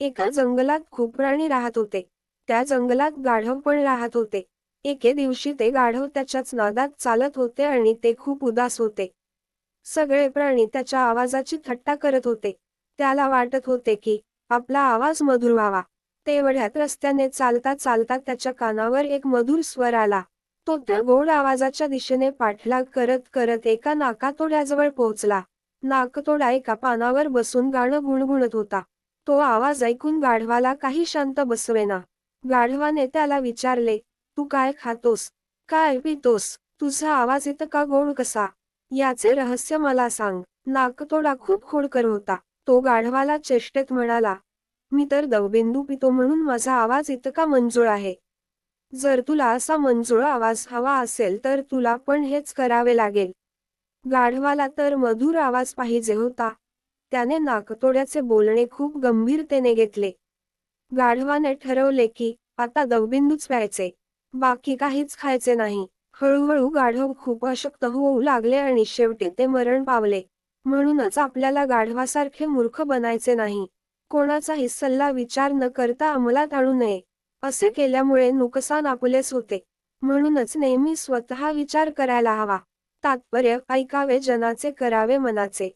एका जंगलात खूप प्राणी राहत होते. त्या जंगलात गाढव पण राहत होते. एके दिवशी ते गाढव त्याच्याच नादात चालत होते आणि ते खूप उदास होते. सगळे प्राणी त्याच्या आवाजाची थट्टा करत होते. त्याला वाटत होते की आपला आवाज मधुर व्हावा. तेवढ्यात रस्त्याने चालता चालता त्याच्या कानावर एक मधुर स्वर आला. तो त्या गोड आवाजाच्या दिशेने पाठलाग करत करत एका नाकातोड्याजवळ पोहोचला. नाकतोडा एका पानावर बसून गाणं गुणगुणत होता. तो आवाज ऐकून गाढवाला काही शांत बसवेना. गाढवाने त्याला विचारले तू काय खातोस? काय पितोस? तुझा आवाज इतका गोड कसा? याचे रहस्य मला सांग. नाकतोडा खूप खोडकर होता. तो गाढवाला चेष्टेत म्हणाला मी तर दवबिंदू पितो म्हणून माझा आवाज इतका मंजूळ आहे? जर तुला असा मंजूळ आवाज हवा असेल तर तुला पण हेच करावे लागेल. गाढवाला तर मधुर आवाज पाहिजे होता. त्याने नाकतोड्याचे बोलणे खूप गंभीरतेने घेतले. गाढवाने ठरवले की आता दवबिंदूच प्यायचे. बाकी काहीच खायचे नाही. हळूहळू गाढव खूप अशक्त होऊ लागले आणि शेवटी ते मरण पावले. म्हणूनच आपल्याला गाढवासारखे मूर्ख बनायचे नाही. कोणाचाही सल्ला विचार न करता अंमलात आणू नये. असे केल्यामुळे नुकसान आपलेच होते. म्हणूनच नेहमी स्वतः विचार करायला हवा. तात्पर्य ऐकावे जनाचे करावे मनाचे.